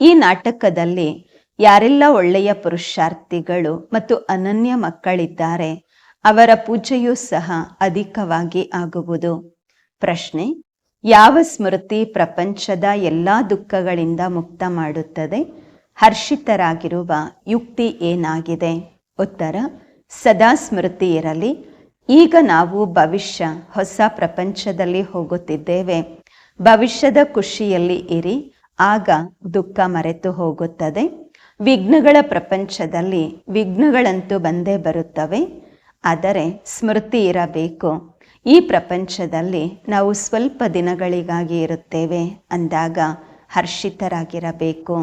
ಈ ನಾಟಕದಲ್ಲಿ ಯಾರೆಲ್ಲ ಒಳ್ಳೆಯ ಪುರುಷಾರ್ಥಿಗಳು ಮತ್ತು ಅನನ್ಯ ಮಕ್ಕಳಿದ್ದಾರೆ, ಅವರ ಪೂಜೆಯೂ ಸಹ ಅಧಿಕವಾಗಿ ಆಗುವುದು. ಪ್ರಶ್ನೆ, ಯಾವ ಸ್ಮೃತಿ ಪ್ರಪಂಚದ ಎಲ್ಲಾ ದುಃಖಗಳಿಂದ ಮುಕ್ತ ಮಾಡುತ್ತದೆ? ಹರ್ಷಿತರಾಗಿರುವ ಯುಕ್ತಿ ಏನಾಗಿದೆ? ಉತ್ತರ, ಸದಾ ಸ್ಮೃತಿ ಇರಲಿ. ಈಗ ನಾವು ಭವಿಷ್ಯ, ಹೊಸ ಪ್ರಪಂಚದಲ್ಲಿ ಹೋಗುತ್ತಿದ್ದೇವೆ. ಭವಿಷ್ಯದ ಖುಷಿಯಲ್ಲಿ ಇರಿ. ಆಗ ದುಃಖ ಮರೆತು ಹೋಗುತ್ತದೆ. ವಿಘ್ನಗಳ ಪ್ರಪಂಚದಲ್ಲಿ ವಿಘ್ನಗಳಂತೂ ಬಂದೇ ಬರುತ್ತವೆ. ಆದರೆ ಸ್ಮೃತಿ ಇರಬೇಕು. ಈ ಪ್ರಪಂಚದಲ್ಲಿ ನಾವು ಸ್ವಲ್ಪ ದಿನಗಳಿಗಾಗಿ ಇರುತ್ತೇವೆ ಅಂದಾಗ ಹರ್ಷಿತರಾಗಿರಬೇಕು.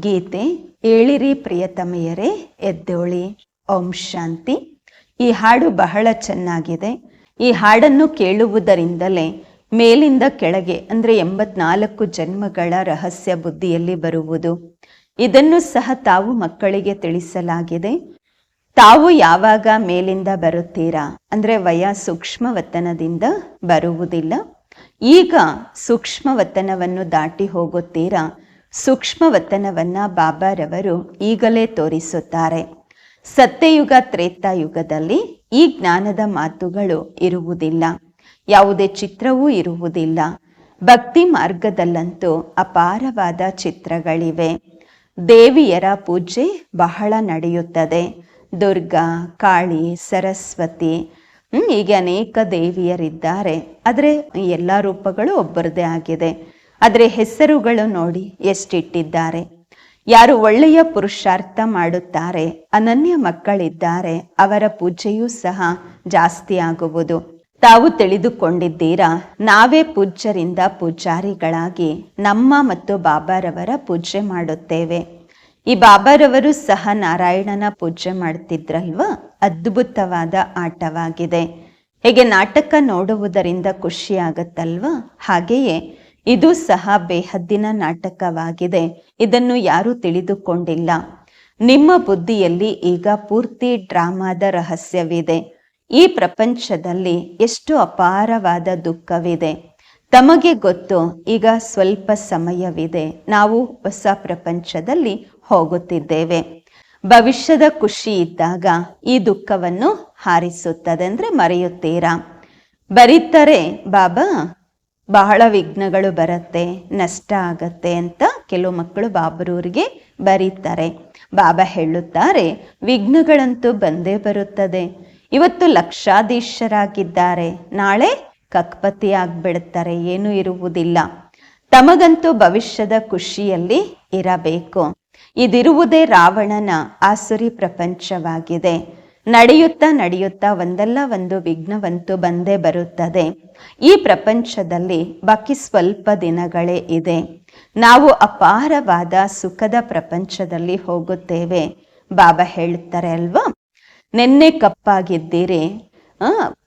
ಗೀತೆ ಏಳಿರಿ ಪ್ರಿಯತಮೆಯರೇ, ಎದ್ದೋಳಿ. ಓಂ ಶಾಂತಿ. ಈ ಹಾಡು ಬಹಳ ಚೆನ್ನಾಗಿದೆ. ಈ ಹಾಡನ್ನು ಕೇಳುವುದರಿಂದಲೇ ಮೇಲಿಂದ ಕೆಳಗೆ, ಅಂದರೆ ಎಂಬತ್ನಾಲ್ಕು ಜನ್ಮಗಳ ರಹಸ್ಯ ಬುದ್ಧಿಯಲ್ಲಿ ಬರುವುದು. ಇದನ್ನು ಸಹ ತಾವು ಮಕ್ಕಳಿಗೆ ತಿಳಿಸಲಾಗಿದೆ. ತಾವು ಯಾವಾಗ ಮೇಲಿಂದ ಬರುತ್ತೀರಾ? ಅಂದರೆ ವಯ ಸೂಕ್ಷ್ಮವತನದಿಂದ ಬರುವುದಿಲ್ಲ. ಈಗ ಸೂಕ್ಷ್ಮವತನವನ್ನು ದಾಟಿ ಹೋಗುತ್ತೀರಾ? ಸೂಕ್ಷ್ಮವತನವನ್ನು ಬಾಬಾರವರು ಈಗಲೇ ತೋರಿಸುತ್ತಾರೆ. ಸತ್ಯಯುಗ, ತ್ರೇತಾಯುಗದಲ್ಲಿ ಈ ಜ್ಞಾನದ ಮಾತುಗಳು ಇರುವುದಿಲ್ಲ. ಯಾವುದೇ ಚಿತ್ರವೂ ಇರುವುದಿಲ್ಲ. ಭಕ್ತಿ ಮಾರ್ಗದಲ್ಲಂತೂ ಅಪಾರವಾದ ಚಿತ್ರಗಳಿವೆ. ದೇವಿಯರ ಪೂಜೆ ಬಹಳ ನಡೆಯುತ್ತದೆ. ದುರ್ಗಾ, ಕಾಳಿ, ಸರಸ್ವತಿ ಹೀಗೆ ಅನೇಕ ದೇವಿಯರಿದ್ದಾರೆ. ಆದರೆ ಎಲ್ಲ ರೂಪಗಳು ಒಬ್ಬರದೇ ಆಗಿದೆ. ಆದರೆ ಹೆಸರುಗಳು ನೋಡಿ ಎಷ್ಟಿಟ್ಟಿದ್ದಾರೆ. ಯಾರು ಒಳ್ಳೆಯ ಪುರುಷಾರ್ಥ ಮಾಡುತ್ತಾರೆ, ಅನನ್ಯ ಮಕ್ಕಳಿದ್ದಾರೆ, ಅವರ ಪೂಜೆಯೂ ಸಹ ಜಾಸ್ತಿ ಆಗುವುದು. ತಾವು ತಿಳಿದುಕೊಂಡಿದ್ದೀರಾ? ನಾವೇ ಪೂಜ್ಯರಿಂದ ಪೂಜಾರಿಗಳಾಗಿ ನಮ್ಮ ಮತ್ತು ಬಾಬಾರವರ ಪೂಜೆ ಮಾಡುತ್ತೇವೆ. ಈ ಬಾಬಾರವರು ಸಹ ನಾರಾಯಣನ ಪೂಜೆ ಮಾಡ್ತಿದ್ರಲ್ವಾ? ಅದ್ಭುತವಾದ ಆಟವಾಗಿದೆ. ಹೇಗೆ ನಾಟಕ ನೋಡುವುದರಿಂದ ಖುಷಿ ಆಗತ್ತಲ್ವಾ? ಹಾಗೆಯೇ ಇದು ಸಹ ಬೇಹದ್ದಿನ ನಾಟಕವಾಗಿದೆ. ಇದನ್ನು ಯಾರೂ ತಿಳಿದುಕೊಂಡಿಲ್ಲ. ನಿಮ್ಮ ಬುದ್ಧಿಯಲ್ಲಿ ಈಗ ಪೂರ್ತಿ ಡ್ರಾಮಾದ ರಹಸ್ಯವಿದೆ. ಈ ಪ್ರಪಂಚದಲ್ಲಿ ಎಷ್ಟು ಅಪಾರವಾದ ದುಃಖವಿದೆ. ತಮಗೆ ಗೊತ್ತು, ಈಗ ಸ್ವಲ್ಪ ಸಮಯವಿದೆ. ನಾವು ಹೊಸ ಪ್ರಪಂಚದಲ್ಲಿ ಹೋಗುತ್ತಿದ್ದೇವೆ. ಭವಿಷ್ಯದ ಖುಷಿ ಇದ್ದಾಗ ಈ ದುಃಖವನ್ನು ಹಾರಿಸುತ್ತದೆ ಅಂದ್ರೆ ಮರೆಯುತ್ತೀರಾ? ಬರೀತಾರೆ, ಬಾಬಾ, ಬಹಳ ವಿಘ್ನಗಳು ಬರುತ್ತೆ, ನಷ್ಟ ಆಗತ್ತೆ ಅಂತ ಕೆಲವು ಮಕ್ಕಳು ಬಾಬರೂರಿಗೆ ಬರೀತಾರೆ. ಬಾಬಾ ಹೇಳುತ್ತಾರೆ, ವಿಘ್ನಗಳಂತೂ ಬಂದೇ ಬರುತ್ತದೆ. ಇವತ್ತು ಲಕ್ಷಾಧೀಶರಾಗಿದ್ದಾರೆ. ನಾಳೆ ಕಕ್ಪತಿ ಆಗ್ಬಿಡುತ್ತಾರೆ ಏನೂ ಇರುವುದಿಲ್ಲ. ತಮಗಂತೂ ಭವಿಷ್ಯದ ಖುಷಿಯಲ್ಲಿ ಇರಬೇಕು. ಇದಿರುವುದೇ ರಾವಣನ ಆಸುರಿ ಪ್ರಪಂಚವಾಗಿದೆ. ನಡೆಯುತ್ತಾ ನಡೆಯುತ್ತಾ ಒಂದಲ್ಲ ಒಂದು ವಿಘ್ನವಂತೂ ಬಂದೇ ಬರುತ್ತದೆ. ಈ ಪ್ರಪಂಚದಲ್ಲಿ ಬಾಕಿ ಸ್ವಲ್ಪ ದಿನಗಳೇ ಇದೆ. ನಾವು ಅಪಾರವಾದ ಸುಖದ ಪ್ರಪಂಚದಲ್ಲಿ ಹೋಗುತ್ತೇವೆ. ಬಾಬಾ ಹೇಳುತ್ತಾರೆ ಅಲ್ವಾ? ನಿನ್ನೆ ಕಪ್ಪಾಗಿದ್ದೀರಿ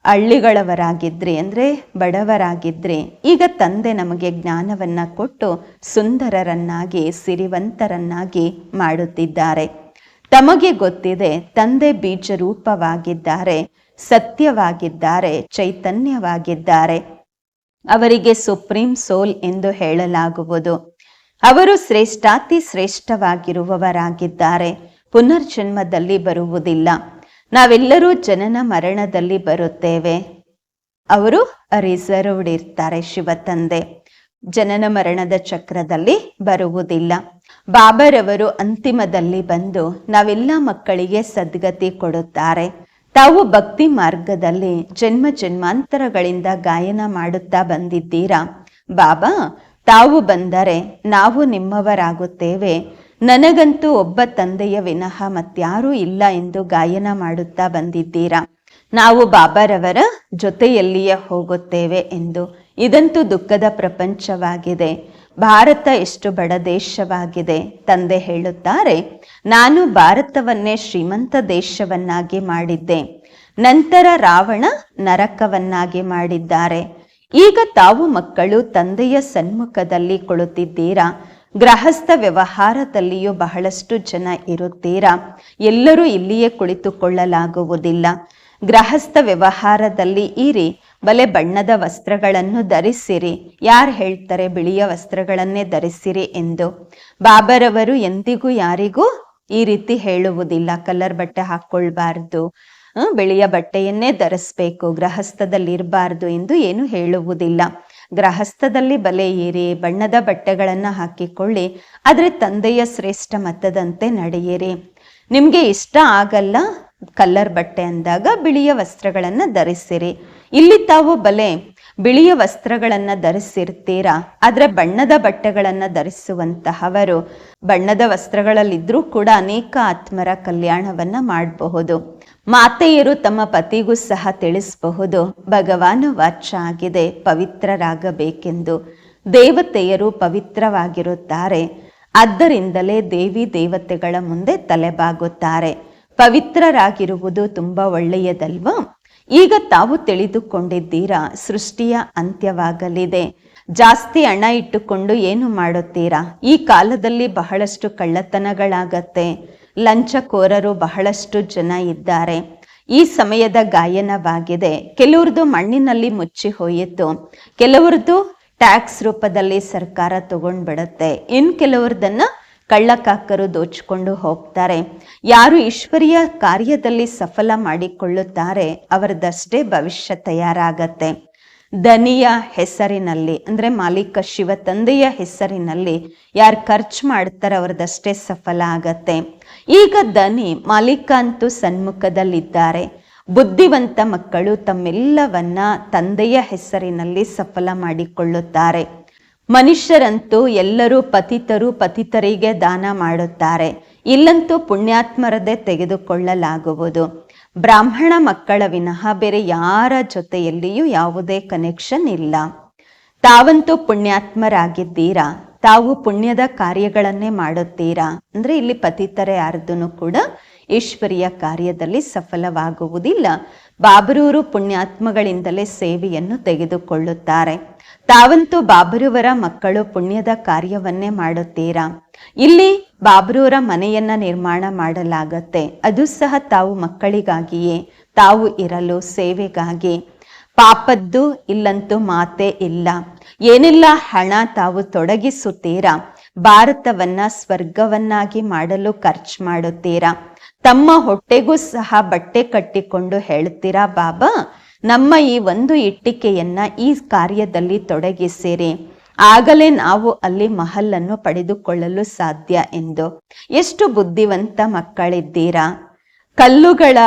ಹಳ್ಳಿಗಳವರಾಗಿದ್ರಿ ಅಂದ್ರೆ ಬಡವರಾಗಿದ್ರಿ, ಈಗ ತಂದೆ ನಮಗೆ ಜ್ಞಾನವನ್ನು ಕೊಟ್ಟು ಸುಂದರರನ್ನಾಗಿ, ಸಿರಿವಂತರನ್ನಾಗಿ ಮಾಡುತ್ತಿದ್ದಾರೆ. ತಮಗೆ ಗೊತ್ತಿದೆ, ತಂದೆ ಬೀಜ ರೂಪವಾಗಿದ್ದಾರೆ ಸತ್ಯವಾಗಿದ್ದಾರೆ, ಚೈತನ್ಯವಾಗಿದ್ದಾರೆ. ಅವರಿಗೆ ಸುಪ್ರೀಂ ಸೋಲ್ ಎಂದು ಹೇಳಲಾಗುವುದು. ಅವರು ಶ್ರೇಷ್ಠಾತಿ ಶ್ರೇಷ್ಠವಾಗಿರುವವರಾಗಿದ್ದಾರೆ, ಪುನರ್ಜನ್ಮದಲ್ಲಿ ಬರುವುದಿಲ್ಲ. ನಾವೆಲ್ಲರೂ ಜನನ ಮರಣದಲ್ಲಿ ಬರುತ್ತೇವೆ. ಅವರು ರಿಸರ್ವ್ಡ್ ಇರ್ತಾರೆ ಶಿವತಂದೆ ಜನನ ಮರಣದ ಚಕ್ರದಲ್ಲಿ ಬರುವುದಿಲ್ಲ. ಬಾಬರವರು ಅಂತಿಮದಲ್ಲಿ ಬಂದು ನಾವೆಲ್ಲ ಮಕ್ಕಳಿಗೆ ಸದ್ಗತಿ ಕೊಡುತ್ತಾರೆ. ತಾವು ಭಕ್ತಿ ಮಾರ್ಗದಲ್ಲಿ ಜನ್ಮ ಜನ್ಮಾಂತರಗಳಿಂದ ಗಾಯನ ಮಾಡುತ್ತಾ ಬಂದಿದ್ದೀರಾ? ಬಾಬಾ, ತಾವು ಬಂದರೆ ನಾವು ನಿಮ್ಮವರಾಗುತ್ತೇವೆ. ನನಗಂತೂ ಒಬ್ಬ ತಂದೆಯ ವಿನಃ ಮತ್ಯಾರೂ ಇಲ್ಲ ಎಂದು ಗಾಯನ ಮಾಡುತ್ತಾ ಬಂದಿದ್ದೀರಾ? ನಾವು ಬಾಬಾರವರ ಜೊತೆಯಲ್ಲಿಯೇ ಹೋಗುತ್ತೇವೆ ಎಂದು. ಇದಂತೂ ದುಃಖದ ಪ್ರಪಂಚವಾಗಿದೆ. ಭಾರತ ಎಷ್ಟು ಬಡ ದೇಶವಾಗಿದೆ ತಂದೆ ಹೇಳುತ್ತಾರೆ. ನಾನು ಭಾರತವನ್ನೇ ಶ್ರೀಮಂತ ದೇಶವನ್ನಾಗಿ ಮಾಡಿದ್ದೆ. ನಂತರ ರಾವಣ ನರಕವನ್ನಾಗಿ ಮಾಡಿದ್ದಾರೆ. ಈಗ ತಾವು ಮಕ್ಕಳು ತಂದೆಯ ಸನ್ಮುಖದಲ್ಲಿ ಕುಳಿತಿದ್ದೀರಾ? ಗೃಹಸ್ಥ ವ್ಯವಹಾರದಲ್ಲಿಯೂ ಬಹಳಷ್ಟು ಜನ ಇರುತ್ತೀರಾ? ಎಲ್ಲರೂ ಇಲ್ಲಿಯೇ ಕುಳಿತುಕೊಳ್ಳಲಾಗುವುದಿಲ್ಲ. ಗೃಹಸ್ಥ ವ್ಯವಹಾರದಲ್ಲಿ ಇರಿ, ಬಲೆ ಬಣ್ಣದ ವಸ್ತ್ರಗಳನ್ನು ಧರಿಸಿರಿ. ಯಾರು ಹೇಳ್ತಾರೆ ಬಿಳಿಯ ವಸ್ತ್ರಗಳನ್ನೇ ಧರಿಸಿರಿ ಎಂದು? ಬಾಬರವರು ಎಂದಿಗೂ ಯಾರಿಗೂ ಈ ರೀತಿ ಹೇಳುವುದಿಲ್ಲ. ಕಲರ್ ಬಟ್ಟೆ ಹಾಕ್ಕೊಳ್ಬಾರ್ದು ಬಿಳಿಯ ಬಟ್ಟೆಯನ್ನೇ ಧರಿಸ್ಬೇಕು ಗೃಹಸ್ಥದಲ್ಲಿ ಇರಬಾರ್ದು ಎಂದು ಏನು ಹೇಳುವುದಿಲ್ಲ. ಗೃಹಸ್ಥದಲ್ಲಿ ಬಲೆ ಏರಿ ಬಣ್ಣದ ಬಟ್ಟೆಗಳನ್ನು ಹಾಕಿಕೊಳ್ಳಿ, ಆದರೆ ತಂದೆಯ ಶ್ರೇಷ್ಠ ಮತದಂತೆ ನಡೆಯಿರಿ. ನಿಮಗೆ ಇಷ್ಟ ಆಗಲ್ಲ ಕಲ್ಲರ್ ಬಟ್ಟೆ ಅಂದಾಗ ಬಿಳಿಯ ವಸ್ತ್ರಗಳನ್ನು ಧರಿಸಿರಿ. ಇಲ್ಲಿ ತಾವು ಬಲೆ, ಬಿಳಿಯ ವಸ್ತ್ರಗಳನ್ನು ಧರಿಸಿರ್ತೀರಾ? ಆದರೆ ಬಣ್ಣದ ಬಟ್ಟೆಗಳನ್ನು ಧರಿಸುವಂತಹವರು ಬಣ್ಣದ ವಸ್ತ್ರಗಳಲ್ಲಿದ್ದರೂ ಕೂಡ ಅನೇಕ ಆತ್ಮರ ಕಲ್ಯಾಣವನ್ನ ಮಾಡಬಹುದು. ಮಾತೆಯರು ತಮ್ಮ ಪತಿಗೂ ಸಹ ತಿಳಿಸಬಹುದು, ಭಗವಾನ ವಾಚ ಆಗಿದೆ, ಪವಿತ್ರರಾಗಬೇಕೆಂದು. ದೇವತೆಯರು ಪವಿತ್ರವಾಗಿರುತ್ತಾರೆ ಆದ್ದರಿಂದಲೇ ದೇವಿ ದೇವತೆಗಳ ಮುಂದೆ ತಲೆಬಾಗುತ್ತಾರೆ. ಪವಿತ್ರರಾಗಿರುವುದು ತುಂಬಾ ಒಳ್ಳೆಯದಲ್ವಾ? ಈಗ ತಾವು ತಿಳಿದುಕೊಂಡಿದ್ದೀರಾ, ಸೃಷ್ಟಿಯ ಅಂತ್ಯವಾಗಲಿದೆ. ಜಾಸ್ತಿ ಹಣ ಇಟ್ಟುಕೊಂಡು ಏನು ಮಾಡುತ್ತೀರಾ? ಈ ಕಾಲದಲ್ಲಿ ಬಹಳಷ್ಟು ಕಳ್ಳತನಗಳಾಗತ್ತೆ. ಲಂಚಕೋರರು ಬಹಳಷ್ಟು ಜನ ಇದ್ದಾರೆ. ಈ ಸಮಯದ ಗಾಯನವಾಗಿದೆ. ಕೆಲವ್ರದ್ದು ಮಣ್ಣಿನಲ್ಲಿ ಮುಚ್ಚಿ ಹೋಯಿತು. ಕೆಲವ್ರದ್ದು ಟ್ಯಾಕ್ಸ್ ರೂಪದಲ್ಲಿ ಸರ್ಕಾರ ತಗೊಂಡ್ಬಿಡತ್ತೆ. ಇನ್ ಕೆಲವ್ರದನ್ನ ಕಳ್ಳಕಾಕರು ದೋಚಿಕೊಂಡು ಹೋಗ್ತಾರೆ. ಯಾರು ಈಶ್ವರಿಯ ಕಾರ್ಯದಲ್ಲಿ ಸಫಲ ಮಾಡಿಕೊಳ್ಳುತ್ತಾರೆ ಅವರದಷ್ಟೇ ಭವಿಷ್ಯ ತಯಾರಾಗತ್ತೆ. ದನಿಯ ಹೆಸರಿನಲ್ಲಿ, ಅಂದ್ರೆ ಮಾಲೀಕ ಶಿವ ತಂದೆಯ ಹೆಸರಿನಲ್ಲಿ ಯಾರು ಖರ್ಚು ಮಾಡ್ತಾರೆ ಅವ್ರದಷ್ಟೇ ಸಫಲ ಆಗತ್ತೆ. ಈಗ ದನಿ ಮಾಲೀಕ ಅಂತೂ ಸನ್ಮುಖದಲ್ಲಿದ್ದಾರೆ. ಬುದ್ಧಿವಂತ ಮಕ್ಕಳು ತಮ್ಮೆಲ್ಲವನ್ನ ತಂದೆಯ ಹೆಸರಿನಲ್ಲಿ ಸಫಲ ಮಾಡಿಕೊಳ್ಳುತ್ತಾರೆ. ಮನುಷ್ಯರಂತೂ ಎಲ್ಲರೂ ಪತಿತರು ಪತಿತರಿಗೆ ದಾನ ಮಾಡುತ್ತಾರೆ. ಇಲ್ಲಂತೂ ಪುಣ್ಯಾತ್ಮರದೇ ತೆಗೆದುಕೊಳ್ಳಲಾಗುವುದು. ಬ್ರಾಹ್ಮಣ ಮಕ್ಕಳ ವಿನಃ ಬೇರೆ ಯಾರ ಜೊತೆಯಲ್ಲಿಯೂ ಯಾವುದೇ ಕನೆಕ್ಷನ್ ಇಲ್ಲ. ತಾವಂತೂ ಪುಣ್ಯಾತ್ಮರಾಗಿದ್ದೀರಾ? ತಾವು ಪುಣ್ಯದ ಕಾರ್ಯಗಳನ್ನೇ ಮಾಡುತ್ತೀರಾ? ಅಂದ್ರೆ ಇಲ್ಲಿ ಪತಿತರೆ ಯಾರ್ದೂ ಕೂಡ ಈಶ್ವರಿಯ ಕಾರ್ಯದಲ್ಲಿ ಸಫಲವಾಗುವುದಿಲ್ಲ. ಬಾಬರೂರು ಪುಣ್ಯಾತ್ಮಗಳಿಂದಲೇ ಸೇವೆಯನ್ನು ತೆಗೆದುಕೊಳ್ಳುತ್ತಾರೆ. ತಾವಂತೂ ಬಾಬರುವರ ಮಕ್ಕಳು ಪುಣ್ಯದ ಕಾರ್ಯವನ್ನೇ ಮಾಡುತ್ತೀರಾ? ಇಲ್ಲಿ ಬಾಬ್ರೂರ ಮನೆಯನ್ನ ನಿರ್ಮಾಣ ಮಾಡಲಾಗತ್ತೆ. ಅದು ಸಹ ತಾವು ಮಕ್ಕಳಿಗಾಗಿಯೇ, ತಾವು ಇರಲು ಸೇವೆಗಾಗಿ. ಪಾಪದ್ದು ಇಲ್ಲಂತೂ ಮಾತೇ ಇಲ್ಲ. ಏನೆಲ್ಲ, ಹಣ ತಾವು ತೊಡಗಿಸುತ್ತೀರಾ? ಭಾರತವನ್ನ ಸ್ವರ್ಗವನ್ನಾಗಿ ಮಾಡಲು ಖರ್ಚು ಮಾಡುತ್ತೀರಾ? ತಮ್ಮ ಹೊಟ್ಟೆಗೂ ಸಹ ಬಟ್ಟೆ ಕಟ್ಟಿಕೊಂಡು ಹೇಳ್ತೀರಾ ಬಾಬಾ? ನಮ್ಮ ಈ ಒಂದು ಇಟ್ಟಿಕೆಯನ್ನ ಈ ಕಾರ್ಯದಲ್ಲಿ ತೊಡಗಿಸಿರಿ. ಆಗಲೇ ನಾವು ಅಲ್ಲಿ ಮಹಲ್ಲನ್ನು ಪಡೆದುಕೊಳ್ಳಲು ಸಾಧ್ಯ ಎಂದು. ಎಷ್ಟು ಬುದ್ಧಿವಂತ ಮಕ್ಕಳಿದ್ದೀರಾ? ಕಲ್ಲುಗಳ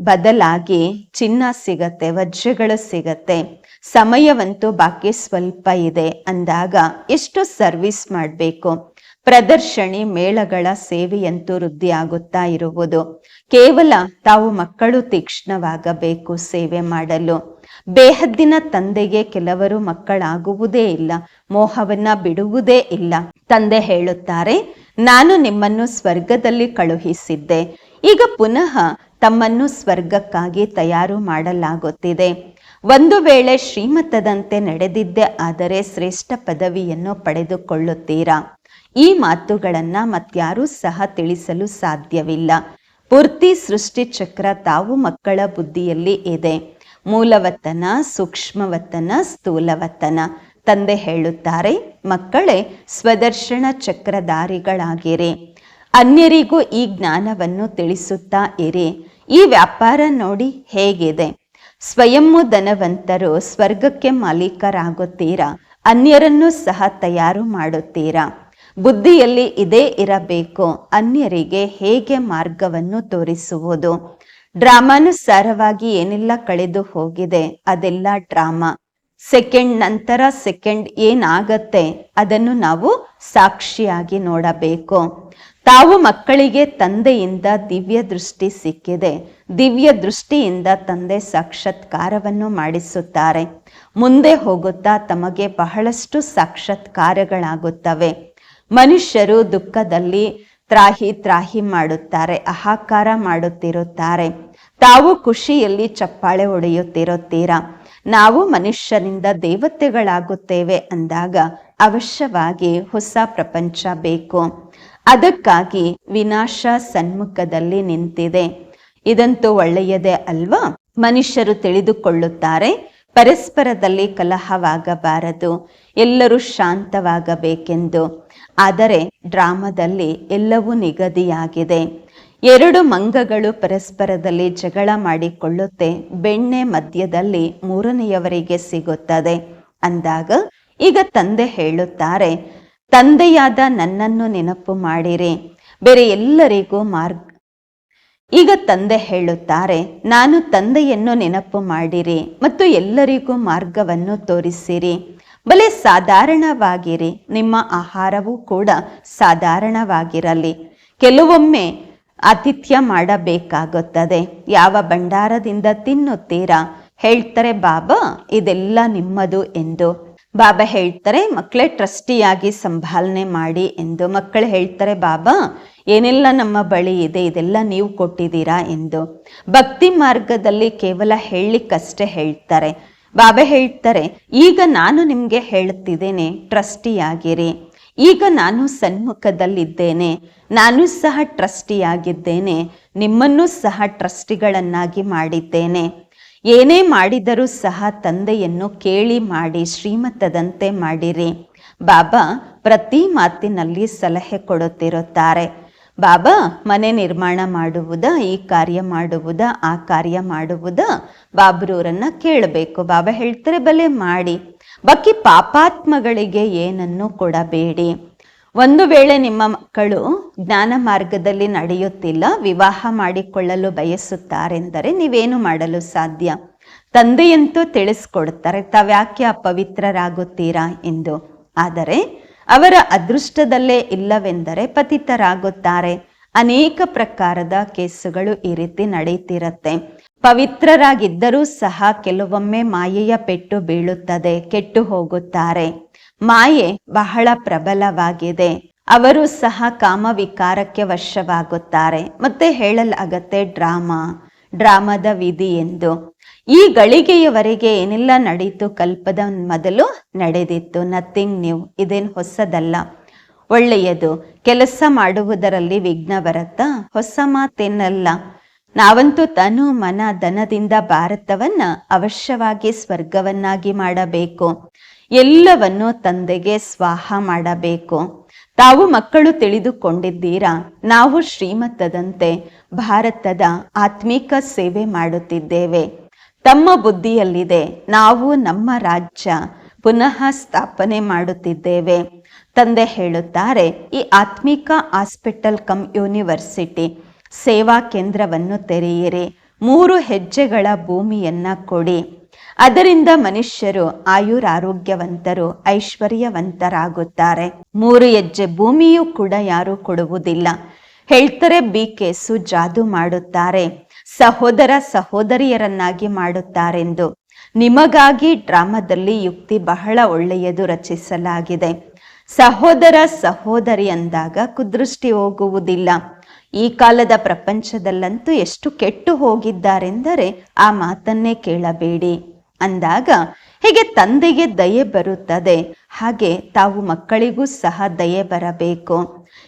ಬದಲಾಗಿ ಚಿನ್ನ ಸಿಗತ್ತೆ, ವಜ್ರಗಳು ಸಿಗತ್ತೆ. ಸಮಯವಂತೂ ಬಾಕಿ ಸ್ವಲ್ಪ ಇದೆ ಅಂದಾಗ ಎಷ್ಟು ಸರ್ವಿಸ್ ಮಾಡಬೇಕು? ಪ್ರದರ್ಶನಿ, ಮೇಳಗಳ ಸೇವೆಯಂತೂ ವೃದ್ಧಿ ಆಗುತ್ತಾ ಇರುವುದು. ಕೇವಲ ತಾವು ಮಕ್ಕಳು ತೀಕ್ಷ್ಣವಾಗಬೇಕು ಸೇವೆ ಮಾಡಲು. ಬೇಹದ್ದಿನ ತಂದೆಗೆ ಕೆಲವರು ಮಕ್ಕಳಾಗುವುದೇ ಇಲ್ಲ, ಮೋಹವನ್ನ ಬಿಡುವುದೇ ಇಲ್ಲ. ತಂದೆ ಹೇಳುತ್ತಾರೆ, ನಾನು ನಿಮ್ಮನ್ನು ಸ್ವರ್ಗದಲ್ಲಿ ಕಳುಹಿಸಿದ್ದೆ. ಈಗ ಪುನಃ ತಮ್ಮನ್ನು ಸ್ವರ್ಗಕ್ಕಾಗಿ ತಯಾರು ಮಾಡಲಾಗುತ್ತಿದೆ. ಒಂದು ವೇಳೆ ಶ್ರೀಮತದಂತೆ ನಡೆದಿದ್ದೆ ಆದರೆ ಶ್ರೇಷ್ಠ ಪದವಿಯನ್ನು ಪಡೆದುಕೊಳ್ಳುತ್ತೀರಾ? ಈ ಮಾತುಗಳನ್ನು ಮತ್ಯಾರೂ ಸಹ ತಿಳಿಸಲು ಸಾಧ್ಯವಿಲ್ಲ. ಪೂರ್ತಿ ಸೃಷ್ಟಿ ಚಕ್ರ ತಾವು ಮಕ್ಕಳ ಬುದ್ಧಿಯಲ್ಲಿ ಇದೆ. ಮೂಲವತನ ಸೂಕ್ಷ್ಮವತನ ಸ್ಥೂಲವತನ ತಂದೆ ಹೇಳುತ್ತಾರೆ, ಮಕ್ಕಳೇ, ಸ್ವದರ್ಶನ ಚಕ್ರಧಾರಿಗಳಾಗಿರಿ. ಅನ್ಯರಿಗೂ ಈ ಜ್ಞಾನವನ್ನು ತಿಳಿಸುತ್ತಾ ಇರಿ. ಈ ವ್ಯಾಪಾರ ನೋಡಿ ಹೇಗಿದೆ. ಸ್ವಯಂ ಧನವಂತರು ಸ್ವರ್ಗಕ್ಕೆ ಮಾಲೀಕರಾಗುತ್ತೀರಾ? ಅನ್ಯರನ್ನು ಸಹ ತಯಾರು ಮಾಡುತ್ತೀರಾ? ಬುದ್ಧಿಯಲ್ಲಿ ಇದೇ ಇರಬೇಕು. ಅನ್ಯರಿಗೆ ಹೇಗೆ ಮಾರ್ಗವನ್ನು ತೋರಿಸುವುದು? ಡ್ರಾಮಾನುಸಾರವಾಗಿ ಏನೆಲ್ಲ ಕಳೆದು ಹೋಗಿದೆ, ಅದೆಲ್ಲ ಡ್ರಾಮಾ. ಸೆಕೆಂಡ್ ನಂತರ ಸೆಕೆಂಡ್ ಏನಾಗತ್ತೆ, ಅದನ್ನು ನಾವು ಸಾಕ್ಷಿಯಾಗಿ ನೋಡಬೇಕು. ತಾವು ಮಕ್ಕಳಿಗೆ ತಂದೆಯಿಂದ ದಿವ್ಯ ದೃಷ್ಟಿ ಸಿಕ್ಕಿದೆ. ದಿವ್ಯ ದೃಷ್ಟಿಯಿಂದ ತಂದೆ ಸಾಕ್ಷಾತ್ಕಾರವನ್ನು ಮಾಡಿಸುತ್ತಾರೆ. ಮುಂದೆ ಹೋಗುತ್ತಾ ತಮಗೆ ಬಹಳಷ್ಟು ಸಾಕ್ಷಾತ್ಕಾರಗಳಾಗುತ್ತವೆ. ಮನುಷ್ಯರು ದುಃಖದಲ್ಲಿ ತ್ರಾಹಿ ತ್ರಾಹಿ ಮಾಡುತ್ತಾರೆ, ಅಹಾಕಾರ ಮಾಡುತ್ತಿರುತ್ತಾರೆ. ತಾವು ಖುಷಿಯಲ್ಲಿ ಚಪ್ಪಾಳೆ ಹೊಡೆಯುತ್ತಿರುತ್ತೀರಾ? ನಾವು ಮನುಷ್ಯನಿಂದ ದೇವತೆಗಳಾಗುತ್ತೇವೆ ಅಂದಾಗ ಅವಶ್ಯವಾಗಿ ಹೊಸ ಪ್ರಪಂಚ ಬೇಕು. ಅದಕ್ಕಾಗಿ ವಿನಾಶ ಸನ್ಮುಖದಲ್ಲಿ ನಿಂತಿದೆ. ಇದಂತೂ ಒಳ್ಳೆಯದೇ ಅಲ್ವಾ? ಮನುಷ್ಯರು ತಿಳಿದುಕೊಳ್ಳುತ್ತಾರೆ, ಪರಸ್ಪರದಲ್ಲಿ ಕಲಹವಾಗಬಾರದು, ಎಲ್ಲರೂ ಶಾಂತವಾಗಬೇಕೆಂದು. ಆದರೆ ಡ್ರಾಮಾದಲ್ಲಿ ಎಲ್ಲವೂ ನಿಗದಿಯಾಗಿದೆ. ಎರಡು ಮಂಗಗಳು ಪರಸ್ಪರದಲ್ಲಿ ಜಗಳ ಮಾಡಿಕೊಳ್ಳುತ್ತೆ. ಬೆಣ್ಣೆ ಮಧ್ಯದಲ್ಲಿ ಮೂರನೆಯವರಿಗೆ ಸಿಗುತ್ತದೆ. ಅಂದಾಗ ಈಗ ತಂದೆ ಹೇಳುತ್ತಾರೆ, ತಂದೆಯಾದ ನನ್ನನ್ನು ನೆನಪು ಮಾಡಿರಿ. ಬೇರೆ ಎಲ್ಲರಿಗೂ ಮಾರ್ಗ ಈಗ ತಂದೆ ಹೇಳುತ್ತಾರೆ, ನಾನು ತಂದೆಯನ್ನು ನೆನಪು ಮಾಡಿರಿ ಮತ್ತು ಎಲ್ಲರಿಗೂ ಮಾರ್ಗವನ್ನು ತೋರಿಸಿರಿ. ಬಲೆ ಸಾಧಾರಣವಾಗಿರಿ. ನಿಮ್ಮ ಆಹಾರವೂ ಕೂಡ ಸಾಧಾರಣವಾಗಿರಲಿ. ಕೆಲವೊಮ್ಮೆ ಆತಿಥ್ಯ ಮಾಡಬೇಕಾಗುತ್ತದೆ. ಯಾವ ಭಂಡಾರದಿಂದ ತಿನ್ನುತ್ತೀರಾ? ಹೇಳ್ತಾರೆ, ಬಾಬಾ, ಇದೆಲ್ಲ ನಿಮ್ಮದು ಎಂದು. ಬಾಬಾ ಹೇಳ್ತಾರೆ ಮಕ್ಕಳೇ ಟ್ರಸ್ಟಿಯಾಗಿ ಸಂಭಾಲನೆ ಮಾಡಿ ಎಂದು. ಮಕ್ಕಳು ಹೇಳ್ತಾರೆ, ಬಾಬಾ, ಏನೆಲ್ಲ ನಮ್ಮ ಬಳಿ ಇದೆ, ಇದೆಲ್ಲ ನೀವು ಕೊಟ್ಟಿದ್ದೀರಾ ಎಂದು. ಭಕ್ತಿ ಮಾರ್ಗದಲ್ಲಿ ಕೇವಲ ಹೇಳಲಿಕ್ಕಷ್ಟೇ ಹೇಳ್ತಾರೆ. ಬಾಬಾ ಹೇಳ್ತಾರೆ, ಈಗ ನಾನು ನಿಮಗೆ ಹೇಳುತ್ತಿದ್ದೇನೆ ಟ್ರಸ್ಟಿಯಾಗಿರಿ. ಈಗ ನಾನು ಸನ್ಮುಖದಲ್ಲಿದ್ದೇನೆ. ನಾನು ಸಹ ಟ್ರಸ್ಟಿಯಾಗಿದ್ದೇನೆ. ನಿಮ್ಮನ್ನೂ ಸಹ ಟ್ರಸ್ಟಿಗಳನ್ನಾಗಿ ಮಾಡಿದ್ದೇನೆ. ಏನೇ ಮಾಡಿದರೂ ಸಹ ತಂದೆಯನ್ನು ಕೇಳಿ ಮಾಡಿ ಶ್ರೀಮತದಂತೆ ಮಾಡಿರಿ. ಬಾಬಾ ಪ್ರತಿ ಮಾತಿನಲ್ಲಿ ಸಲಹೆ ಕೊಡುತ್ತಿರುತ್ತಾರೆ. ಬಾಬಾ, ಮನೆ ನಿರ್ಮಾಣ ಮಾಡುವುದ, ಈ ಕಾರ್ಯ ಮಾಡುವುದ, ಆ ಕಾರ್ಯ ಮಾಡುವುದ? ಬಾಬ್ರೂರನ್ನ ಕೇಳಬೇಕು. ಬಾಬಾ ಹೇಳ್ತಾರೆ, ಬಲೆ ಮಾಡಿ. ಬಾಕಿ ಪಾಪಾತ್ಮಗಳಿಗೆ ಏನನ್ನು ಕೊಡಬೇಡಿ. ಒಂದು ವೇಳೆ ನಿಮ್ಮ ಮಕ್ಕಳು ಜ್ಞಾನ ಮಾರ್ಗದಲ್ಲಿ ನಡೆಯುತ್ತಿಲ್ಲ, ವಿವಾಹ ಮಾಡಿಕೊಳ್ಳಲು ಬಯಸುತ್ತಾರೆಂದರೆ ನೀವೇನು ಮಾಡಲು ಸಾಧ್ಯ? ತಂದೆಯಂತೂ ತಿಳಿಸ್ಕೊಡ್ತಾರೆ, ತಾವ್ಯಾಕೆ ಅಪವಿತ್ರರಾಗುತ್ತೀರಾ? ಎಂದು. ಆದರೆ ಅವರ ಅದೃಷ್ಟದಲ್ಲೇ ಇಲ್ಲವೆಂದರೆ ಪತಿತರಾಗುತ್ತಾರೆ. ಅನೇಕ ಪ್ರಕಾರದ ಕೇಸುಗಳು ಈ ರೀತಿ ನಡೆಯುತ್ತಿರುತ್ತೆ ಪವಿತ್ರರಾಗಿದ್ದರೂ ಸಹ ಕೆಲವೊಮ್ಮೆ ಮಾಯೆಯ ಪೆಟ್ಟು ಬೀಳುತ್ತದೆ, ಕೆಟ್ಟು ಹೋಗುತ್ತಾರೆ. ಮಾಯೆ ಬಹಳ ಪ್ರಬಲವಾಗಿದೆ. ಅವರು ಸಹ ಕಾಮವಿಕಾರಕ್ಕೆ ವಶವಾಗುತ್ತಾರೆ. ಮತ್ತೆ ಹೇಳಲಾಗತ್ತೆ ಡ್ರಾಮಾ. ಡ್ರಾಮಾದ ವಿಧಿ ಎಂದು. ಈ ಗಳಿಗೆಯವರೆಗೆ ಏನೆಲ್ಲ ನಡೀತು? ಕಲ್ಪದ ಮೊದಲು ನಡೆದಿತ್ತು. ನಥಿಂಗ್ ನ್ಯೂ ಇದೇನು ಹೊಸದಲ್ಲ. ಒಳ್ಳೆಯದು. ಕೆಲಸ ಮಾಡುವುದರಲ್ಲಿ ವಿಘ್ನ ಬರುತ್ತಾ? ಹೊಸ ಮಾತೇನಲ್ಲ. ನಾವಂತೂ ತನು ಮನ ಧನದಿಂದ ಭಾರತವನ್ನ ಅವಶ್ಯವಾಗಿ ಸ್ವರ್ಗವನ್ನಾಗಿ ಮಾಡಬೇಕು. ಎಲ್ಲವನ್ನು ತಂದೆಗೆ ಸ್ವಾಹ ಮಾಡಬೇಕು. ತಾವು ಮಕ್ಕಳು ತಿಳಿದುಕೊಂಡಿದ್ದೀರಾ? ನಾವು ಶ್ರೀಮತ್ತದಂತೆ ಭಾರತದ ಆತ್ಮಿಕ ಸೇವೆ ಮಾಡುತ್ತಿದ್ದೇವೆ. ತಮ್ಮ ಬುದ್ಧಿಯಲ್ಲಿದೆ. ನಾವು ನಮ್ಮ ರಾಜ್ಯ ಪುನಃ ಸ್ಥಾಪನೆ ಮಾಡುತ್ತಿದ್ದೇವೆ. ತಂದೆ ಹೇಳುತ್ತಾರೆ, ಈ ಆತ್ಮಿಕ ಹಾಸ್ಪಿಟಲ್ ಕಮ್ ಯೂನಿವರ್ಸಿಟಿ ಸೇವಾ ಕೇಂದ್ರವನ್ನು ತೆರೆಯಿರಿ. ಮೂರು ಹೆಜ್ಜೆಗಳ ಭೂಮಿಯನ್ನ ಕೊಡಿ. ಅದರಿಂದ ಮನುಷ್ಯರು ಆಯುರಾರೋಗ್ಯವಂತರು, ಐಶ್ವರ್ಯವಂತರಾಗುತ್ತಾರೆ. ಮೂರು ಹೆಜ್ಜೆ ಭೂಮಿಯೂ ಕೂಡ ಯಾರು ಕೊಡುವುದಿಲ್ಲ. ಹೇಳ್ತಾರೆ ಬಿ ಕೇಸು ಜಾದು ಮಾಡುತ್ತಾರೆ. ಸಹೋದರ ಸಹೋದರಿಯರನ್ನಾಗಿ ಮಾಡುತ್ತಾರೆಂದು. ನಿಮಗಾಗಿ ಡ್ರಾಮಾದಲ್ಲಿ ಯುಕ್ತಿ ಬಹಳ ಒಳ್ಳೆಯದು ರಚಿಸಲಾಗಿದೆ. ಸಹೋದರ ಸಹೋದರಿ ಅಂದಾಗ ಕುದೃಷ್ಟಿ ಹೋಗುವುದಿಲ್ಲ. ಈ ಕಾಲದ ಪ್ರಪಂಚದಲ್ಲಂತೂ ಎಷ್ಟು ಕೆಟ್ಟು ಹೋಗಿದ್ದಾರೆಂದರೆ ಆ ಮಾತನ್ನೇ ಕೇಳಬೇಡಿ. ಅಂದಾಗ ಹೇಗೆ ತಂದೆಗೆ ದಯೆ ಬರುತ್ತದೆ. ಹಾಗೆ ತಾವು ಮಕ್ಕಳಿಗೂ ಸಹ ದಯೆ ಬರಬೇಕು.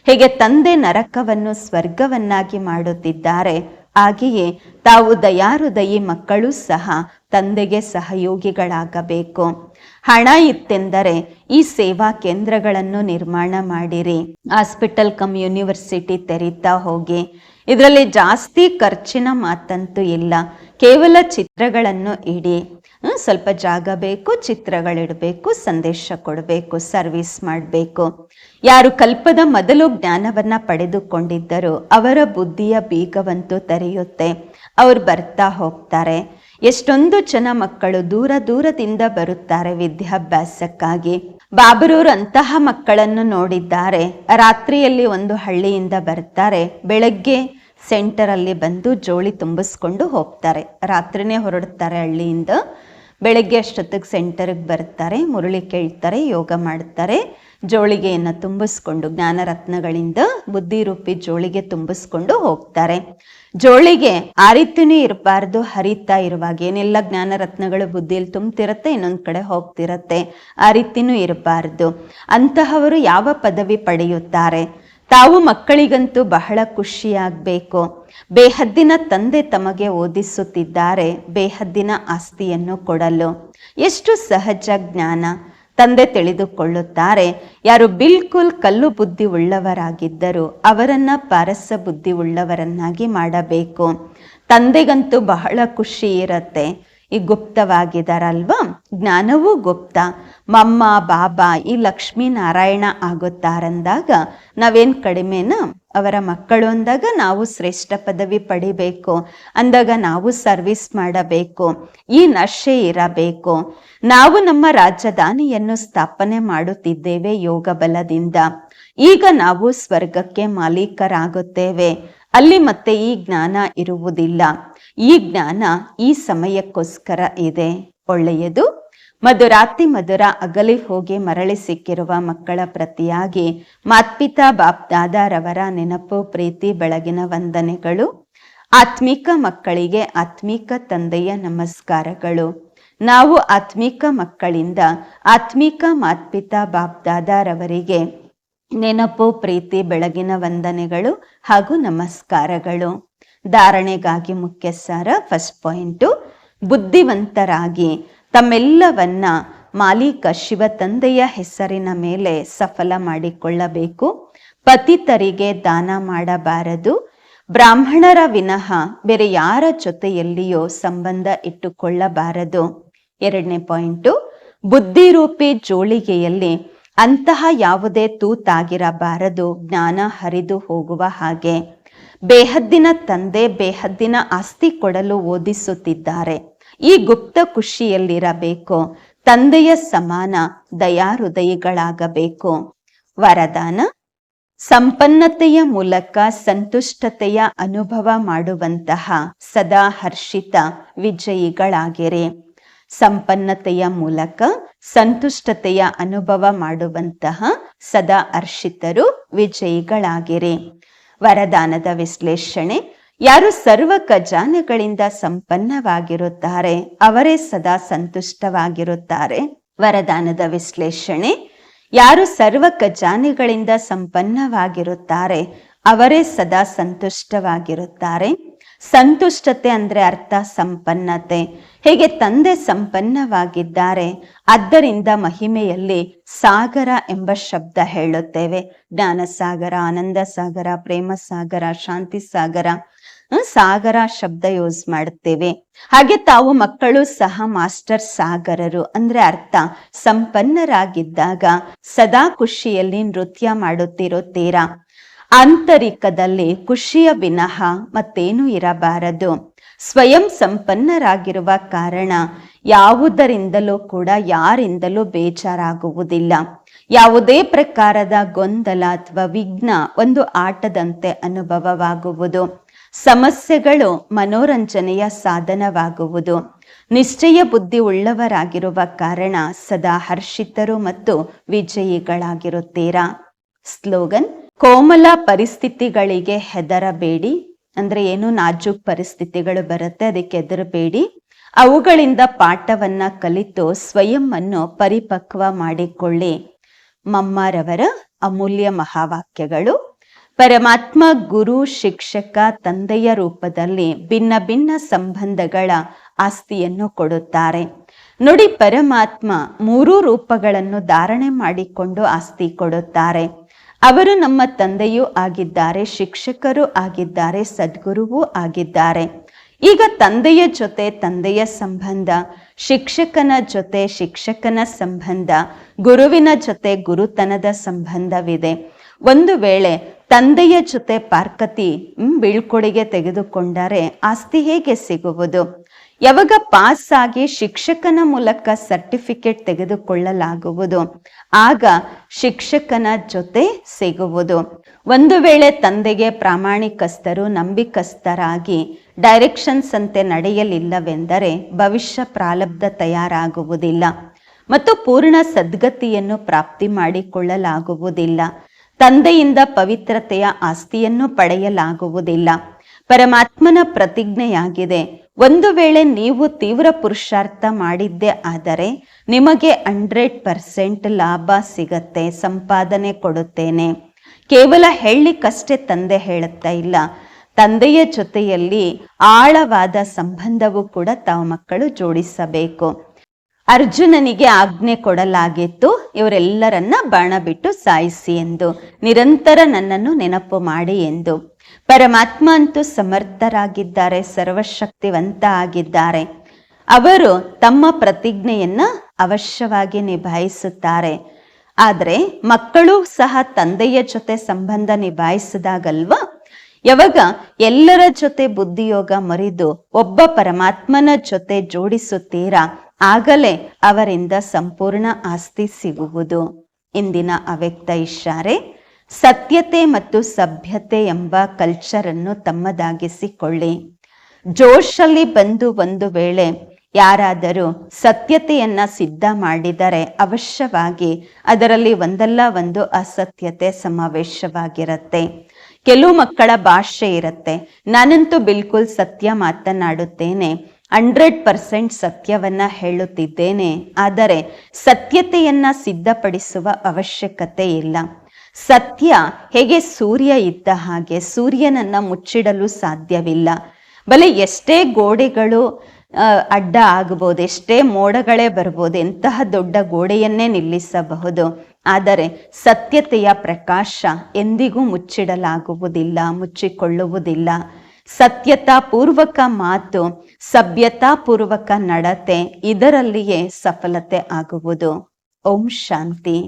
ಹೇಗೆ ತಂದೆ ನರಕವನ್ನು ಸ್ವರ್ಗವನ್ನಾಗಿ ಮಾಡುತ್ತಿದ್ದಾರೆ. ಹಾಗೆಯೇ ತಾವು ದಯಾರುದಯಿ ಮಕ್ಕಳು ಸಹ ತಂದೆಗೆ ಸಹಯೋಗಿಗಳಾಗಬೇಕು. ಹಣ ಇತ್ತೆಂದರೆ ಈ ಸೇವಾ ಕೇಂದ್ರಗಳನ್ನು ನಿರ್ಮಾಣ ಮಾಡಿರಿ. ಹಾಸ್ಪಿಟಲ್ ಕಮ್ ಯೂನಿವರ್ಸಿಟಿ ತೆರೀತಾ ಹೋಗಿ. ಇದರಲ್ಲಿ ಜಾಸ್ತಿ ಖರ್ಚಿನ ಮಾತಂತೂ ಇಲ್ಲ. ಕೇವಲ ಚಿತ್ರಗಳನ್ನು ಇಡಿ. ಸ್ವಲ್ಪ ಜಾಗ ಬೇಕು, ಚಿತ್ರಗಳಿಡಬೇಕು, ಸಂದೇಶ ಕೊಡಬೇಕು, ಸರ್ವಿಸ್ ಮಾಡಬೇಕು. ಯಾರು ಕಲ್ಪದ ಮೊದಲು ಜ್ಞಾನವನ್ನು ಪಡೆದುಕೊಂಡಿದ್ದರೂ ಅವರ ಬುದ್ಧಿಯ ಬೀಗವಂತೂ ತೆರೆಯುತ್ತೆ. ಅವ್ರು ಬರ್ತಾ ಹೋಗ್ತಾರೆ. ಎಷ್ಟೊಂದು ಜನ ಮಕ್ಕಳು ದೂರ ದೂರದಿಂದ ಬರುತ್ತಾರೆ ವಿದ್ಯಾಭ್ಯಾಸಕ್ಕಾಗಿ. ಬಾಬರೂರು ಅಂತಹ ಮಕ್ಕಳನ್ನು ನೋಡಿದ್ದಾರೆ. ರಾತ್ರಿಯಲ್ಲಿ ಒಂದು ಹಳ್ಳಿಯಿಂದ ಬರ್ತಾರೆ. ಬೆಳಗ್ಗೆ ಸೆಂಟರಲ್ಲಿ ಬಂದು ಜೋಳಿ ತುಂಬಿಸ್ಕೊಂಡು ಹೋಗ್ತಾರೆ. ರಾತ್ರಿನೇ ಹೊರಡ್ತಾರೆ ಹಳ್ಳಿಯಿಂದ. ಬೆಳಗ್ಗೆ ಅಷ್ಟೊತ್ತಿಗೆ ಸೆಂಟರ್ಗೆ ಬರ್ತಾರೆ. ಮುರುಳಿ ಕೇಳ್ತಾರೆ, ಯೋಗ ಮಾಡ್ತಾರೆ. ಜೋಳಿಗೆಯನ್ನು ತುಂಬಿಸ್ಕೊಂಡು, ಜ್ಞಾನರತ್ನಗಳಿಂದ ಬುದ್ಧಿರೂಪಿ ಜೋಳಿಗೆ ತುಂಬಿಸ್ಕೊಂಡು ಹೋಗ್ತಾರೆ. ಜೋಳಿಗೆ ಆ ರೀತಿನೇ ಇರಬಾರ್ದು, ಹರಿತಾ ಇರುವಾಗ. ಏನೆಲ್ಲ ಜ್ಞಾನರತ್ನಗಳು ಬುದ್ಧಿಯಲ್ಲಿ ತುಂಬ್ತಿರತ್ತೆ, ಇನ್ನೊಂದು ಕಡೆ ಹೋಗ್ತಿರತ್ತೆ. ಆ ರೀತಿನೂ ಇರಬಾರ್ದು. ಅಂತಹವರು ಯಾವ ಪದವಿ ಪಡೆಯುತ್ತಾರೆ? ತಾವು ಮಕ್ಕಳಿಗಂತೂ ಬಹಳ ಖುಷಿಯಾಗಬೇಕು. ಬೇಹದ್ದಿನ ತಂದೆ ತಮಗೆ ಓದಿಸುತ್ತಿದ್ದಾರೆ. ಬೇಹದ್ದಿನ ಆಸ್ತಿಯನ್ನು ಕೊಡಲು. ಎಷ್ಟು ಸಹಜ ಜ್ಞಾನ. ತಂದೆ ತಿಳಿದುಕೊಳ್ಳುತ್ತಾರೆ. ಯಾರು ಬಿಲ್ಕುಲ್ ಕಲ್ಲು ಬುದ್ಧಿ ಉಳ್ಳವರಾಗಿದ್ದರು ಅವರನ್ನ ಪಾರಸ ಬುದ್ಧಿ ಉಳ್ಳವರನ್ನಾಗಿ ಮಾಡಬೇಕು. ತಂದೆಗಂತೂ ಬಹಳ ಖುಷಿ ಇರತ್ತೆ. ಈ ಗುಪ್ತವಾಗಿದಾರಲ್ವಾ ಜ್ಞಾನವೂ ಗುಪ್ತ. ಮಮ್ಮ, ಬಾಬಾ, ಈ ಲಕ್ಷ್ಮೀ ನಾರಾಯಣ ಆಗುತ್ತಾರಂದಾಗ ನಾವೇನ್ ಕಡಿಮೆನ? ಅವರ ಮಕ್ಕಳು ಅಂದಾಗ ನಾವು ಶ್ರೇಷ್ಠ ಪದವಿ ಪಡಿಬೇಕು. ಅಂದಾಗ ನಾವು ಸರ್ವಿಸ್ ಮಾಡಬೇಕು. ಈ ನಶೆ ಇರಬೇಕು. ನಾವು ನಮ್ಮ ರಾಜಧಾನಿಯನ್ನು ಸ್ಥಾಪನೆ ಮಾಡುತ್ತಿದ್ದೇವೆ ಯೋಗ ಬಲದಿಂದ. ಈಗ ನಾವು ಸ್ವರ್ಗಕ್ಕೆ ಮಾಲೀಕರಾಗುತ್ತೇವೆ. ಅಲ್ಲಿ ಮತ್ತೆ ಈ ಜ್ಞಾನ ಇರುವುದಿಲ್ಲ. ಈ ಜ್ಞಾನ ಈ ಸಮಯಕ್ಕೋಸ್ಕರ ಇದೆ. ಒಳ್ಳೆಯದು. ಮಧುರಾತಿ ಮಧುರ ಅಗಲಿ ಹೋಗಿ ಮರಳಿ ಸಿಕ್ಕಿರುವ ಮಕ್ಕಳ ಪ್ರತಿಯಾಗಿ ಮಾತ್ಪಿತಾ ಬಾಪ್ದಾದಾರವರ ನೆನಪು, ಪ್ರೀತಿ, ಬೆಳಗಿನ ವಂದನೆಗಳು. ಆತ್ಮಿಕ ಮಕ್ಕಳಿಗೆ ಆತ್ಮಿಕ ತಂದೆಯ ನಮಸ್ಕಾರಗಳು. ನಾವು ಆತ್ಮಿಕ ಮಕ್ಕಳಿಂದ ಆತ್ಮಿಕ ಮಾತ್ಪಿತಾ ಬಾಪ್ದಾದಾರವರಿಗೆ ನೆನಪು, ಪ್ರೀತಿ, ಬೆಳಗಿನ ವಂದನೆಗಳು ಹಾಗೂ ನಮಸ್ಕಾರಗಳು. ಧಾರಣೆಗಾಗಿ ಮುಖ್ಯ ಸಾರ ಫಸ್ಟ್ ಪಾಯಿಂಟು ಬುದ್ಧಿವಂತರಾಗಿ ತಮ್ಮೆಲ್ಲವನ್ನ ಮಾಲೀಕ ಶಿವ ತಂದೆಯ ಹೆಸರಿನ ಮೇಲೆ ಸಫಲ ಮಾಡಿಕೊಳ್ಳಬೇಕು. ಪತಿತರಿಗೆ ದಾನ ಮಾಡಬಾರದು. ಬ್ರಾಹ್ಮಣರ ವಿನಃ ಬೇರೆ ಯಾರ ಜೊತೆಯಲ್ಲಿಯೋ ಸಂಬಂಧ ಇಟ್ಟುಕೊಳ್ಳಬಾರದು. ಎರಡನೇ ಪಾಯಿಂಟು ಬುದ್ಧಿರೂಪಿ ಜೋಳಿಗೆಯಲ್ಲಿ ಅಂತಹ ಯಾವುದೇ ತೂತಾಗಿರಬಾರದು. ಜ್ಞಾನ ಹರಿದು ಹೋಗುವ ಹಾಗೆ. ಬೇಹದ್ದಿನ ತಂದೆ, ಬೇಹದ್ದಿನ ಆಸ್ತಿ ಕೊಡಲು ಓದಿಸುತ್ತಿದ್ದಾರೆ. ಈ ಗುಪ್ತ ಖುಷಿಯಲ್ಲಿರಬೇಕು ತಂದೆಯ ಸಮಾನ ದಯಾಹೃದಯಿಗಳಾಗಬೇಕು. ವರದಾನ? ಸಂಪನ್ನತೆಯ ಮೂಲಕ ಸಂತುಷ್ಟತೆಯ ಅನುಭವ ಮಾಡುವಂತಹ ಸದಾ ಹರ್ಷಿತ ವಿಜಯಿಗಳಾಗಿರಿ. ಸಂಪನ್ನತೆಯ ಮೂಲಕ ಸಂತುಷ್ಟತೆಯ ಅನುಭವ ಮಾಡುವಂತಹ ಸದಾ ಹರ್ಷಿತರು ವಿಜಯಿಗಳಾಗಿರಿ. ವರದಾನದ ವಿಶ್ಲೇಷಣೆ. ಯಾರು ಸರ್ವ ಖಜಾನೆಗಳಿಂದ ಸಂಪನ್ನವಾಗಿರುತ್ತಾರೆ, ಅವರೇ ಸದಾ ಸಂತುಷ್ಟವಾಗಿರುತ್ತಾರೆ. ವರದಾನದ ವಿಶ್ಲೇಷಣೆ. ಯಾರು ಸರ್ವ ಖಜಾನೆಗಳಿಂದ ಸಂಪನ್ನವಾಗಿರುತ್ತಾರೆ, ಅವರೇ ಸದಾ ಸಂತುಷ್ಟವಾಗಿರುತ್ತಾರೆ. ಸಂತುಷ್ಟತೆ ಅಂದ್ರೆ ಅರ್ಥ ಸಂಪನ್ನತೆ. ಹೇಗೆ ತಂದೆ ಸಂಪನ್ನವಾಗಿದ್ದಾರೆ, ಆದ್ದರಿಂದ ಮಹಿಮೆಯಲ್ಲಿ ಸಾಗರ ಎಂಬ ಶಬ್ದ ಹೇಳುತ್ತೇವೆ. ಜ್ಞಾನ ಸಾಗರ ಆನಂದ ಸಾಗರ ಪ್ರೇಮ ಸಾಗರ ಶಾಂತಿ ಸಾಗರ ಸಾಗರ ಶಬ್ದ ಯೂಸ್ ಮಾಡುತ್ತೇವೆ ಹಾಗೆ ತಾವು ಮಕ್ಕಳು ಸಹ ಮಾಸ್ಟರ್ ಸಾಗರರು ಅಂದ್ರೆ ಅರ್ಥ ಸಂಪನ್ನರಾಗಿದ್ದಾಗ ಸದಾ ಖುಷಿಯಲ್ಲಿ ನೃತ್ಯ ಮಾಡುತ್ತಿರುತ್ತೀರಾ? ಆಂತರಿಕದಲ್ಲಿ ಖುಷಿಯ ವಿನಃ ಮತ್ತೇನು ಇರಬಾರದು. ಸ್ವಯಂ ಸಂಪನ್ನರಾಗಿರುವ ಕಾರಣ ಯಾವುದರಿಂದಲೂ ಕೂಡ ಯಾರಿಂದಲೂ ಬೇಜಾರಾಗುವುದಿಲ್ಲ. ಯಾವುದೇ ಪ್ರಕಾರದ ಗೊಂದಲ ಅಥವಾ ವಿಘ್ನ ಒಂದು ಆಟದಂತೆ ಅನುಭವವಾಗುವುದು. ಸಮಸ್ಯೆಗಳು ಮನೋರಂಜನೆಯ ಸಾಧನವಾಗುವುದು. ನಿಶ್ಚಯ ಬುದ್ಧಿ ಉಳ್ಳವರಾಗಿರುವ ಕಾರಣ ಸದಾ ಹರ್ಷಿತರು ಮತ್ತು ವಿಜಯಿಗಳಾಗಿರುತ್ತೀರಾ? ಸ್ಲೋಗನ್ ಕೋಮಲ ಪರಿಸ್ಥಿತಿಗಳಿಗೆ ಹೆದರಬೇಡಿ. ಅಂದ್ರೆ ಏನು ನಾಜೂಕ್ ಪರಿಸ್ಥಿತಿಗಳು ಬರುತ್ತೆ, ಅದಕ್ಕೆ ಹೆದರಬೇಡಿ. ಅವುಗಳಿಂದ ಪಾಠವನ್ನ ಕಲಿತು ಸ್ವಯಂ ಅನ್ನು ಪರಿಪಕ್ವ ಮಾಡಿಕೊಳ್ಳಿ. ಮಮ್ಮಾರವರ ಅಮೂಲ್ಯ ಮಹಾವಾಕ್ಯಗಳು. ಪರಮಾತ್ಮ ಗುರು, ಶಿಕ್ಷಕ, ತಂದೆಯ ರೂಪದಲ್ಲಿ ಭಿನ್ನ ಭಿನ್ನ ಸಂಬಂಧಗಳ ಆಸ್ತಿಯನ್ನು ಕೊಡುತ್ತಾರೆ. ನೋಡಿ ಪರಮಾತ್ಮ ಮೂರೂ ರೂಪಗಳನ್ನು ಧಾರಣೆ ಮಾಡಿಕೊಂಡು ಆಸ್ತಿ ಕೊಡುತ್ತಾರೆ. ಅವರು ನಮ್ಮ ತಂದೆಯೂ ಆಗಿದ್ದಾರೆ, ಶಿಕ್ಷಕರು ಆಗಿದ್ದಾರೆ, ಸದ್ಗುರುವೂ ಆಗಿದ್ದಾರೆ. ಈಗ ತಂದೆಯ ಜೊತೆ ತಂದೆಯ ಸಂಬಂಧ, ಶಿಕ್ಷಕನ ಜೊತೆ ಶಿಕ್ಷಕನ ಸಂಬಂಧ, ಗುರುವಿನ ಜೊತೆ ಗುರುತನದ ಸಂಬಂಧವಿದೆ. ಒಂದು ವೇಳೆ ತಂದೆಯ ಜೊತೆ ಪಾರ್ಕತಿ ಬೀಳ್ಕೊಡುಗೆ ತೆಗೆದುಕೊಂಡರೆ ಆಸ್ತಿ ಹೇಗೆ ಸಿಗುವುದು? ಯಾವಾಗ ಪಾಸ್ ಆಗಿ ಶಿಕ್ಷಕನ ಮೂಲಕ ಸರ್ಟಿಫಿಕೇಟ್ ತೆಗೆದುಕೊಳ್ಳಲಾಗುವುದು, ಆಗ ಶಿಕ್ಷಕನ ಜೊತೆ ಸಿಗುವುದು ಒಂದು ವೇಳೆ ತಂದೆಗೆ ಪ್ರಾಮಾಣಿಕಸ್ಥರು, ನಂಬಿಕಸ್ಥರಾಗಿ ಡೈರೆಕ್ಷನ್ಸ್ ಅಂತೆ ನಡೆಯಲಿಲ್ಲವೆಂದರೆ ಭವಿಷ್ಯ ಪ್ರಾಲಬ್ಧ ತಯಾರಾಗುವುದಿಲ್ಲ ಮತ್ತು ಪೂರ್ಣ ಸದ್ಗತಿಯನ್ನು ಪ್ರಾಪ್ತಿ ಮಾಡಿಕೊಳ್ಳಲಾಗುವುದಿಲ್ಲ. ತಂದೆಯಿಂದ ಪವಿತ್ರತೆಯ ಆಸ್ತಿಯನ್ನು ಪಡೆಯಲಾಗುವುದಿಲ್ಲ. ಪರಮಾತ್ಮನ ಪ್ರತಿಜ್ಞೆಯಾಗಿದೆ. ಒಂದು ವೇಳೆ ನೀವು ತೀವ್ರ ಪುರುಷಾರ್ಥ ಮಾಡಿದ್ದೆ ಆದರೆ ನಿಮಗೆ ಹಂಡ್ರೆಡ್ ಪರ್ಸೆಂಟ್ ಲಾಭ ಸಿಗತ್ತೆ, ಸಂಪಾದನೆ ಕೊಡುತ್ತೇನೆ. ಕೇವಲ ಹೇಳಲಿಕ್ಕಷ್ಟೇ ತಂದೆ ಹೇಳುತ್ತಾ ಇಲ್ಲ. ತಂದೆಯ ಜೊತೆಯಲ್ಲಿ ಆಳವಾದ ಸಂಬಂಧವು ಕೂಡ ತಾವು ಮಕ್ಕಳು ಜೋಡಿಸಬೇಕು. ಅರ್ಜುನನಿಗೆ ಆಜ್ಞೆ ಕೊಡಲಾಗಿತ್ತು. ಇವರೆಲ್ಲರನ್ನ ಬಾಣ ಬಿಟ್ಟು ಸಾಯಿಸಿ ಎಂದು, ನಿರಂತರ ನನ್ನನ್ನು ನೆನಪು ಮಾಡಿ ಎಂದು. ಪರಮಾತ್ಮ ಅಂತೂ ಸಮರ್ಥರಾಗಿದ್ದಾರೆ, ಸರ್ವಶಕ್ತಿವಂತ ಆಗಿದ್ದಾರೆ. ಅವರು ತಮ್ಮ ಪ್ರತಿಜ್ಞೆಯನ್ನ ಅವಶ್ಯವಾಗಿ ನಿಭಾಯಿಸುತ್ತಾರೆ. ಆದರೆ ಮಕ್ಕಳು ಸಹ ತಂದೆಯ ಜೊತೆ ಸಂಬಂಧ ನಿಭಾಯಿಸಿದಾಗಲ್ವಾ? ಯಾವಾಗ ಎಲ್ಲರ ಜೊತೆ ಬುದ್ಧಿಯೋಗ ಮರಿದು ಒಬ್ಬ ಪರಮಾತ್ಮನ ಜೊತೆ ಜೋಡಿಸುತ್ತೀರಾ? ಆಗಲೇ ಅವರಿಂದ ಸಂಪೂರ್ಣ ಆಸ್ತಿ ಸಿಗುವುದು. ಇಂದಿನ ಅವ್ಯಕ್ತ ಇಶಾರೆ. ಸತ್ಯತೆ ಮತ್ತು ಸಭ್ಯತೆ ಎಂಬ ಕಲ್ಚರನ್ನು ತಮ್ಮದಾಗಿಸಿಕೊಳ್ಳಿ. ಜೋಶಲ್ಲಿ ಬಂದು ಒಂದು ವೇಳೆ ಯಾರಾದರೂ ಸತ್ಯತೆಯನ್ನ ಸಿದ್ಧ ಮಾಡಿದರೆ ಅವಶ್ಯವಾಗಿ ಅದರಲ್ಲಿ ಒಂದಲ್ಲ ಒಂದು ಅಸತ್ಯತೆ ಸಮಾವೇಶವಾಗಿರುತ್ತೆ. ಕೆಲವು ಮಕ್ಕಳ ಭಾಷೆ ಇರುತ್ತೆ. ನಾನಂತೂ ಬಿಲ್ಕುಲ್ ಸತ್ಯ ಮಾತನಾಡುತ್ತೇನೆ. ಹಂಡ್ರೆಡ್ ಪರ್ಸೆಂಟ್ ಸತ್ಯವನ್ನ ಹೇಳುತ್ತಿದ್ದೇನೆ. ಆದರೆ ಸತ್ಯತೆಯನ್ನ ಸಿದ್ಧಪಡಿಸುವ ಅವಶ್ಯಕತೆ ಇಲ್ಲ. ಸತ್ಯ ಹೇಗೆ ಸೂರ್ಯ ಇದ್ದ ಹಾಗೆ ಸೂರ್ಯನನ್ನ ಮುಚ್ಚಿಡಲು ಸಾಧ್ಯವಿಲ್ಲ. ಬಲೆ ಎಷ್ಟೇ ಗೋಡೆಗಳು ಅಡ್ಡ ಆಗಬಹುದು ಎಷ್ಟೇ ಮೋಡಗಳೇ ಬರ್ಬೋದು, ಎಂತಹ ದೊಡ್ಡ ಗೋಡೆಯನ್ನೇ ನಿಲ್ಲಿಸಬಹುದು. ಆದರೆ ಸತ್ಯತೆಯ ಪ್ರಕಾಶ ಎಂದಿಗೂ ಮುಚ್ಚಿಡಲಾಗುವುದಿಲ್ಲ, ಮುಚ್ಚಿಕೊಳ್ಳುವುದಿಲ್ಲ. ಸತ್ಯತಾ ಪೂರ್ವಕ ಮಾತು, ಸಭ್ಯತಾ ಪೂರ್ವಕ ನಡತೆ ಇದರಲ್ಲಿಯೇ ಸಫಲತೆ ಆಗುವುದು. ಓಂ ಶಾಂತಿ.